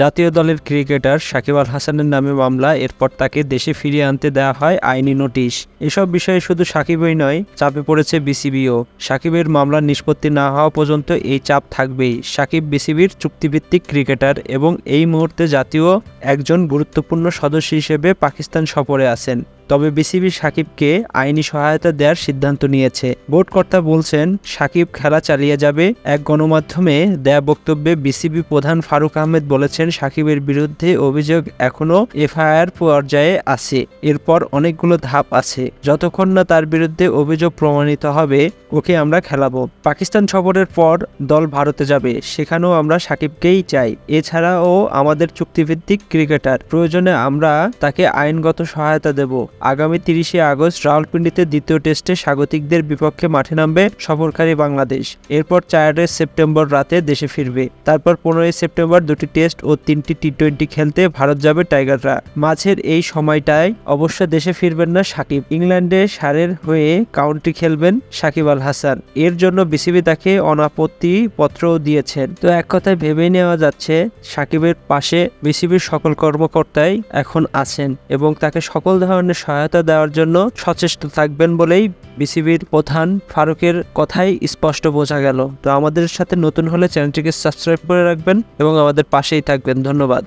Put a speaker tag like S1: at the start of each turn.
S1: জাতীয় দলের ক্রিকেটার সাকিব আল হাসানের নামে মামলা, এরপর তাকে দেশে ফিরিয়ে আনতে দেওয়া হয় আইনি নোটিশ। এসব বিষয়ে শুধু সাকিবই নয়, চাপে পড়েছে বিসিবিও। সাকিবের মামলা নিষ্পত্তি না হওয়া পর্যন্ত এই চাপ থাকবেই। সাকিব বিসিবির চুক্তিভিত্তিক ক্রিকেটার এবং এই মুহূর্তে জাতীয় একজন গুরুত্বপূর্ণ সদস্য হিসেবে পাকিস্তান সফরে আছেন। তবে বিসিবি সাকিবকে আইনি সহায়তা দেওয়ার সিদ্ধান্ত নিয়েছে। বোর্ড কর্তা বলছেন, সাকিব খেলা চালিয়ে যাবে। এক গণমাধ্যমে দেয়া বক্তব্যে বিসিবি প্রধান ফারুক আহমেদ বলেছেন, সাকিবের বিরুদ্ধে অভিযোগ এখনও এফআইআর পর্যায়ে আছে। এরপর অনেকগুলো ধাপ আছে। যতক্ষণ না তার বিরুদ্ধে অভিযোগ প্রমাণিত হবে, ওকে আমরা খেলাবো। পাকিস্তান সফরের পর দল ভারতে যাবে। সেখানেও আমরা সাকিবকেই চাই। এছাড়াও আমাদের চুক্তিভিত্তিক ক্রিকেটার। প্রয়োজনে আমরা তাকে আইনগত সহায়তা দেব। আগামী তিরিশে আগস্ট রাওয়ালপিন্ডিতে দ্বিতীয় টেস্টে স্বাগতিকদের বিপক্ষে মাঠে নামবে সফরকারী বাংলাদেশ। এরপর চারে সেপ্টেম্বর রাতে দেশে ফিরবে। তারপর পনেরোই সেপ্টেম্বর দুটি টেস্ট ও তিনটি টি টোয়েন্টি খেলতে ভারত যাবে টাইগাররা। মাঝের এই সময়টায় অবশ্য দেশে ফিরবেন না সাকিব। ইংল্যান্ডে সারের হয়ে কাউন্টি খেলবেন সাকিব আল হাসান। এর জন্য বিসিবি তাকে অনাপত্তি পত্রও দিয়েছেন। তো এক কথায় ভেবেই নেওয়া যাচ্ছে, সাকিবের পাশে বিসিবির সকল কর্মকর্তাই এখন আছেন এবং তাকে সকল ধরনের সহায়তা দেওয়ার জন্য সচেষ্ট থাকবেন বলেই বিসিবির প্রধান ফারুকের কথাই স্পষ্ট বোঝা গেল। তো আমাদের সাথে নতুন হলে চ্যানেলটিকে সাবস্ক্রাইব করে রাখবেন এবং আমাদের পাশেই থাকবেন। ধন্যবাদ।